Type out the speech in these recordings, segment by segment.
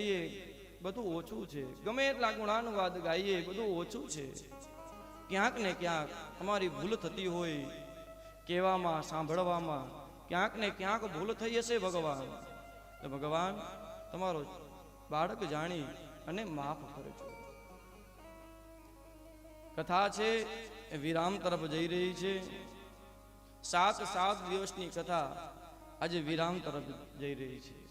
ગાઈએ, બધું ઓછું છે. ગમે એટલા ગુણાનુવાદ ગાઈએ, બધું ઓછું છે. ક્યાંક ને ક્યાંક અમારી ભૂલ થતી હોય, કહેવામાં, સાંભળવામાં, ક્યાંક ને ક્યાંક ભૂલ થઈ હશે ભગવાન. તો ભગવાન, તમારો બાળક જાણી અને માફ કરજો. કથા છે વિરામ તરફ જઈ રહી છે. સાત સાત દિવસની કથા આજે વિરામ તરફ જઈ રહી છે.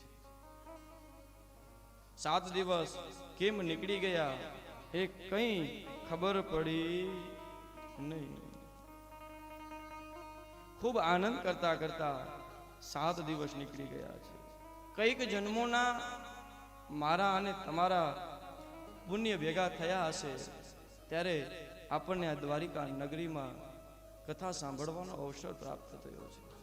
સાત દિવસ કેમ નીકળી ગયા એ કઈ ખબર પડી નહીં. ખૂબ આનંદ કરતા કરતા સાત દિવસ નીકળી ગયા છે. કંઈક જન્મોના મારા અને તમારા પુણ્ય ભેગા થયા હશે ત્યારે આપણને આ દ્વારિકા નગરીમાં કથા સાંભળવાનો અવસર પ્રાપ્ત થયો છે.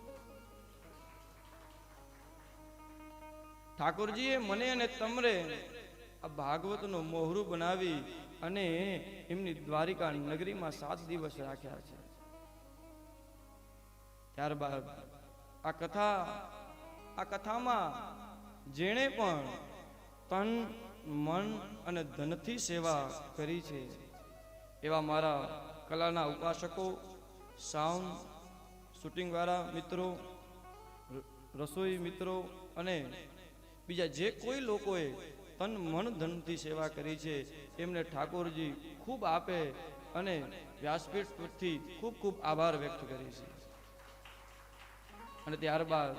ઠાકોરજીએ મને અને તમને આ ભાગવતનું મોહરું બનાવી અને એમની દ્વારિકા નગરીમાં સાત દિવસ રાખ્યા છે. ત્યારબાદ આ કથા, આ કથામાં જેણે પણ તન, મન અને ધનથી સેવા કરી છે, એવા મારા કલાના ઉપાસકો સાઉન્ડ શૂટિંગવાળા મિત્રો રસોઈ મિત્રો અને બીજા જે કોઈ લોકોએ તન મન ધનથી સેવા કરી છે, એમને ઠાકોરજી ખૂબ આપે અને વ્યાસપીઠ ખૂબ ખૂબ આભાર વ્યક્ત કરી છે અને ત્યારબાદ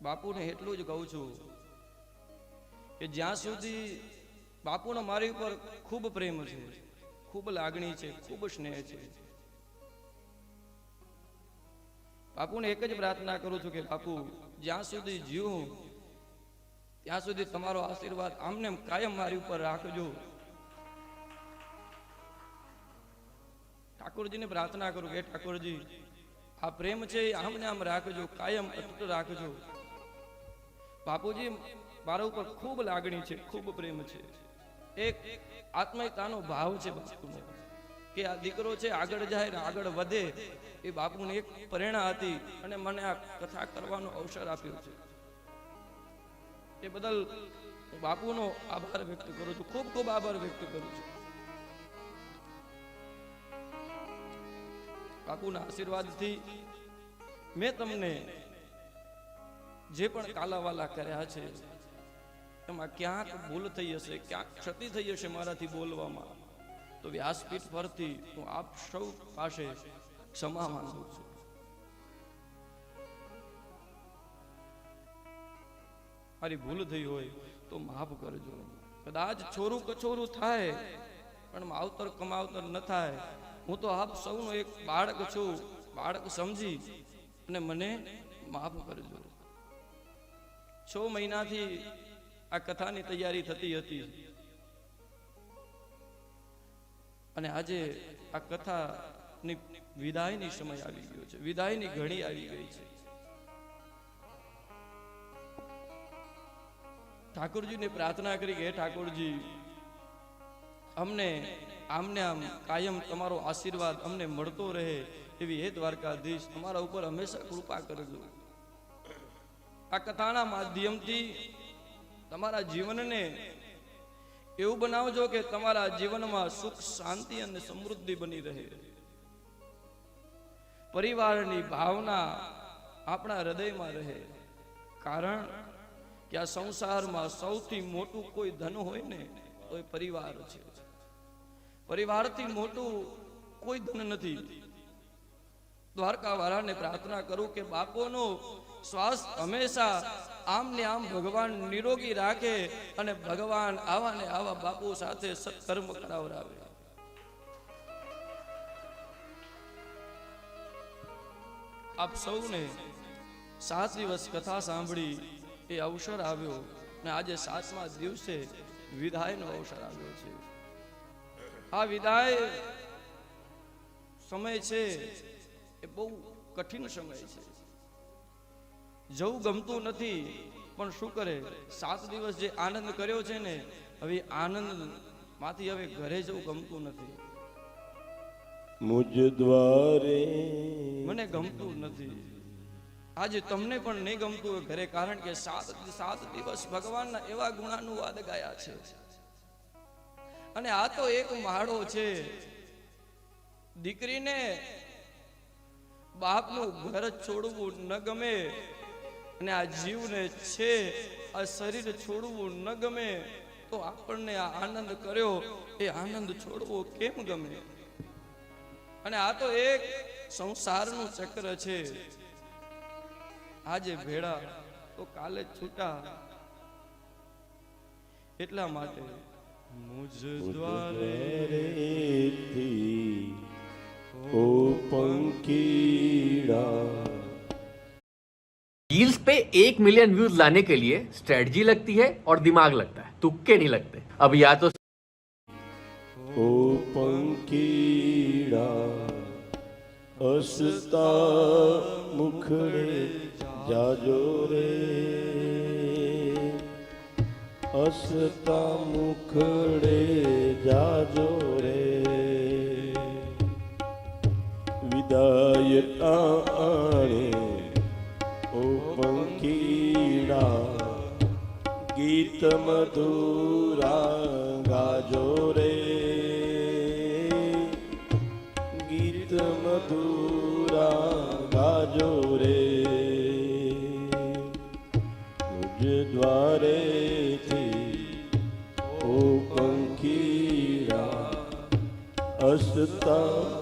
બાપુને એટલું જ કહું છું કે જ્યાં સુધી બાપુનો મારી ઉપર ખૂબ પ્રેમ છે, ખૂબ લાગણી છે, ખૂબ સ્નેહ છે, બાપુને એક જ પ્રાર્થના કરું છું કે બાપુ, જ્યાં સુધી જીવું ત્યાં સુધી તમારો આશીર્વાદ આમને કાયમ મારી ઉપર રાખજો. ઠાકોરજીને પ્રાર્થના કરું કે ઠાકોરજી, આ પ્રેમ છે આમને આમ રાખજો, કાયમ અટૂટ રાખજો. બાપુજી, મારા ઉપર ખૂબ લાગણી છે, ખૂબ પ્રેમ છે. એક આત્મીયતાનો ભાવ છે બાપુનો કે આ દીકરો છે, આગળ જાય ને આગળ વધે, એ બાપુની એક પ્રેરણા હતી અને મને આ કથા કરવાનો અવસર આપ્યો છે. એ બદલ હું બાપુનો આભાર વ્યક્ત કરું છું. ખૂબ ખૂબ આભાર વ્યક્ત કરું છું. બાપુના આશીર્વાદથી મેં તમને જે પણ કાલાવાલા કર્યા છે, એમાં ક્યાંક ભૂલ થઈ હશે, ક્યાંક ક્ષતિ થઈ હશે મારાથી બોલવામાં. તો વ્યાસપીઠ પરથી હું આપ સૌ પાસે ક્ષમા માંગુ છું. મારી ભૂલ થઈ હોય તો માફ કરજો. કદાચ છોરું કછોરું થાય, પણ માવતર કમાવતર ન થાય. હું તો આપ સૌનો એક બાળક છું, બાળક સમજી અને મને માફ કરજો. છ મહિનાથી આ કથાની તૈયારી થતી હતી. અને આજે આ કથાની વિદાયની સમય આવી ગયો છે. વિદાયની ઘડી આવી ગઈ છે. ઠાકોરજીને પ્રાર્થના કરી કે ઠાકોરજી અમને આમને આમ કાયમ તમારો આશીર્વાદ અમને મળતો રહે એવી હે દ્વારકાધીશ અમારા ઉપર હંમેશા કૃપા કરજો આ કથાના માધ્યમથી તમારા જીવનને એવું બનાવજો કે તમારા જીવનમાં સુખ, શાંતિ અને સમૃદ્ધિ બની રહે. પરિવારની ભાવના આપણા હૃદયમાં રહે. કારણ કે આ સંસારમાં સૌથી મોટું કોઈ ધન હોય ને, તો એ પરિવાર છે. પરિવારથી મોટું કોઈ ધન નથી. દ્વારકા વાળાને પ્રાર્થના કરું કે બાપોનો સ્વાસ્થ્ય હંમેશા આમ ને આમ ભગવાન નિરોગી રાખે અને ભગવાન આવા ને આવા બાપુ સાથે સત્કર્મ કરાવરાવે. આપ સૌને સાત દિવસ કથા સાંભળી એ અવસર આવ્યો ને આજે સાતમા દિવસે વિદાયનો અવસર આવ્યો છે. આ વિદાય સમય છે એ બહુ કઠિન સમય છે. જવું ગમતું નથી પણ શું કરે? સાત દિવસ જે આનંદ કર્યો છે ને હવે આનંદમાંથી હવે ઘરે જવું ગમતું નથી. મુજ દ્વારે મને ગમતું નથી. આજે તમને પણ નહીં ગમતું ઘરે, કારણ કે સાત સાત દિવસ ભગવાનના એવા ગુણાનુવાદ ગાયા છે. અને આ તો એક માળો છે. દીકરીને બાપનું ઘર છોડવું ન ગમે અને આ જીવને છે, આ શરીર છોડવું ન ગમે, તો આપણને આ આનંદ કર્યો. એ આનંદ છોડવો કેમ ગમે? અને આ તો એક સંસારનું ચક્ર છે. આજે ભેળા તો કાલે છૂટા એટલા માટે મુજ દ્વારે द्वारेति ओ पंकीड़ा रील्स पे एक मिलियन व्यूज लाने के लिए स्ट्रेटजी लगती है और दिमाग लगता है तुक्के नहीं लगते अब या तो ओ पंकीड़ा असता मुखड़े જાજો રે, અસતા મુખડે જાજો રે. વિદાય આણે, ઓ પંખીડા, ગીત મધુરા ગાજો રે. ગીત મધુરા દ્વારેથી ઓ પંખીરા અસતા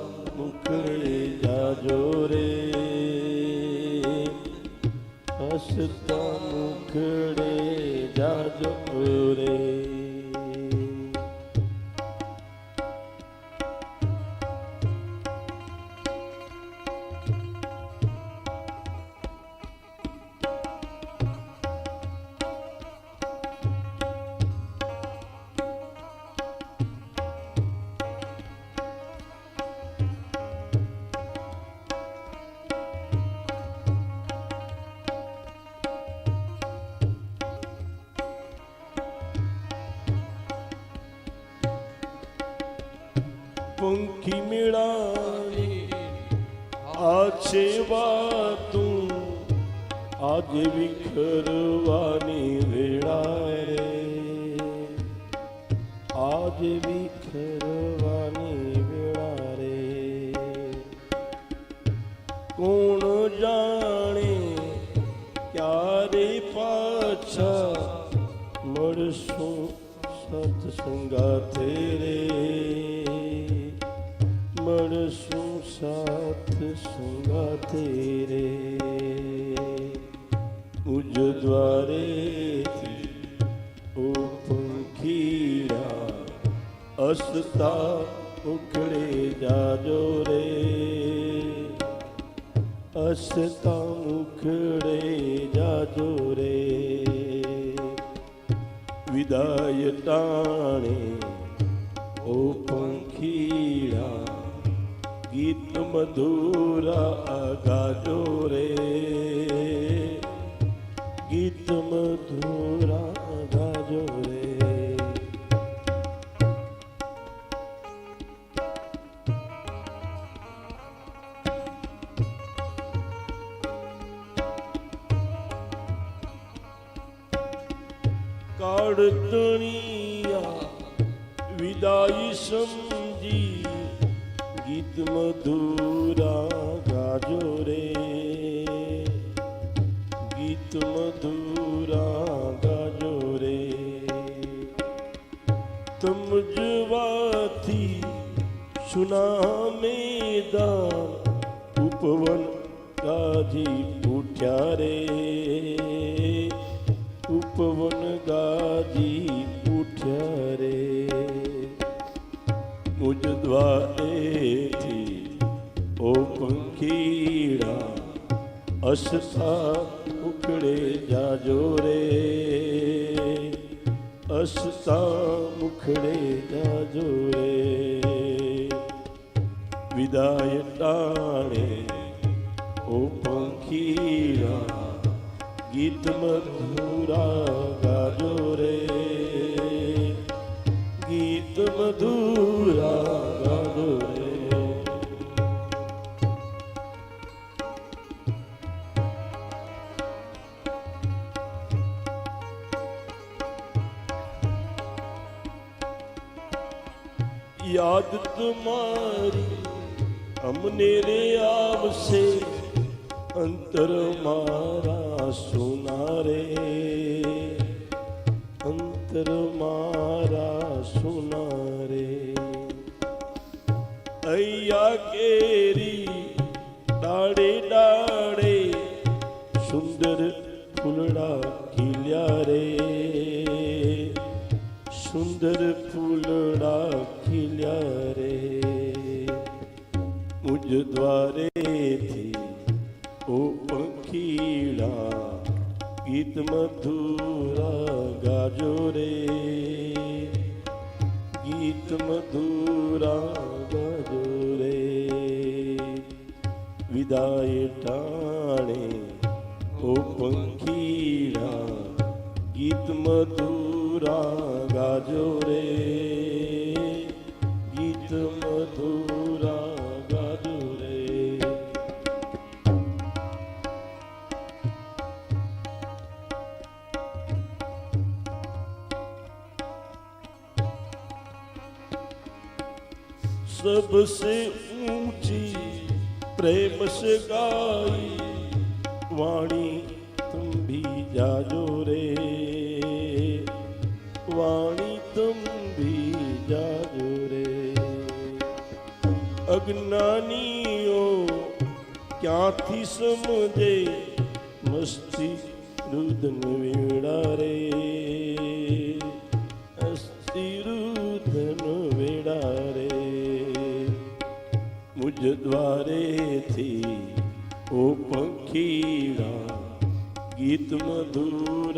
પંખી મેળાની આ છે વાતું આજે વિખરવાની વેળા રે મળશું સાથ સંગાથે રે ઉજ દ્વારેથી ઓ પંખીડા અસતા ઉખડે જાજો રે અસતા મુખડે જાજો રે વિદાય ટાણે ઓ પંખીડા ગીત મધુરા ગાજો રે ગીત મધુરા ગાજો રે કાળતણિયા વિદાય સમજી મધુરા ગાજો રે ગીત મધુરા ગાજો રે તમજવાથી સુનામે મેદાન ઉપવન ગાજી ઉઠ્યા રે પંખીડા અસતા ઉકળે જાજો રે. અસતા ઉખડે જાજો રે. વિદાય ટાણે ઓ પંખીરા ગીત મધુરા યાદ તમારી અમને રે આવશે અંતર મારા સુનારે. અંતર મારા સુનારે. અયા કેરી ડાળે ડાળે સુંદર ફૂલડા ખીલ્યા રે. સુંદર ફૂલડા ખીલ્યા મુજ દ્વારેથી ઓ પંખીડા ગીત મધુરા ગાજો રે ગીત મધુરા ગાજો રે વિદાય ટાણે ઓ પંખીડા ગીત મધુરા ગાજો રે सबसे ऊंची प्रेम से गाई वाणी तुम भी जाजो रे वाणी तुम भी जाजो रे અજ્ઞાનીઓ ક્યાંથી સમજે મસ્તી રુદન વેળા રે મુજ દ્વારેથી ઓ પંખીરા ગીત મધુરા